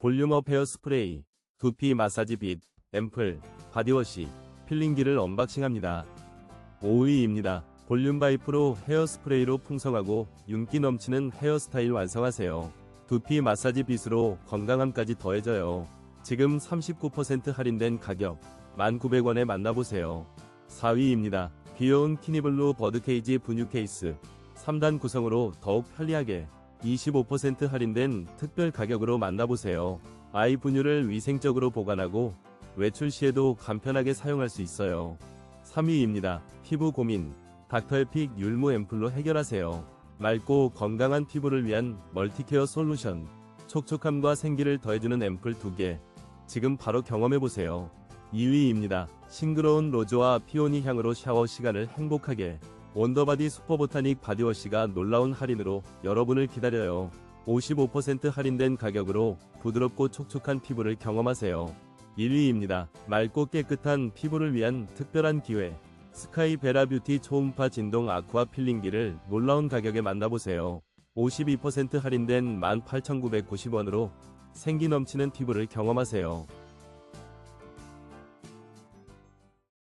볼륨업 헤어 스프레이, 두피 마사지 빗, 앰플, 바디워시, 필링기를 언박싱합니다. 5위입니다. 볼륨 바이프로 헤어 스프레이로 풍성하고 윤기 넘치는 헤어스타일 완성하세요. 두피 마사지 빗으로 건강함까지 더해져요. 지금 39% 할인된 가격 1,900원에 만나보세요. 4위입니다. 귀여운 키니블루 버드케이지 분유 케이스 3단 구성으로 더욱 편리하게 25% 할인된 특별 가격으로 만나보세요. 아이 분유를 위생적으로 보관하고 외출 시에도 간편하게 사용할 수 있어요. 3위입니다. 피부 고민 닥터에픽 율무 앰플로 해결하세요. 맑고 건강한 피부를 위한 멀티케어 솔루션 촉촉함과 생기를 더해주는 앰플 2개 지금 바로 경험해보세요. 2위입니다. 싱그러운 로즈와 피오니 향으로 샤워 시간을 행복하게 원더바디 슈퍼보타닉 바디워시가 놀라운 할인으로 여러분을 기다려요. 55% 할인된 가격으로 부드럽고 촉촉한 피부를 경험하세요. 1위입니다. 맑고 깨끗한 피부를 위한 특별한 기회. 스카이 베라 뷰티 초음파 진동 아쿠아 필링기를 놀라운 가격에 만나보세요. 52% 할인된 18,990원으로 생기 넘치는 피부를 경험하세요.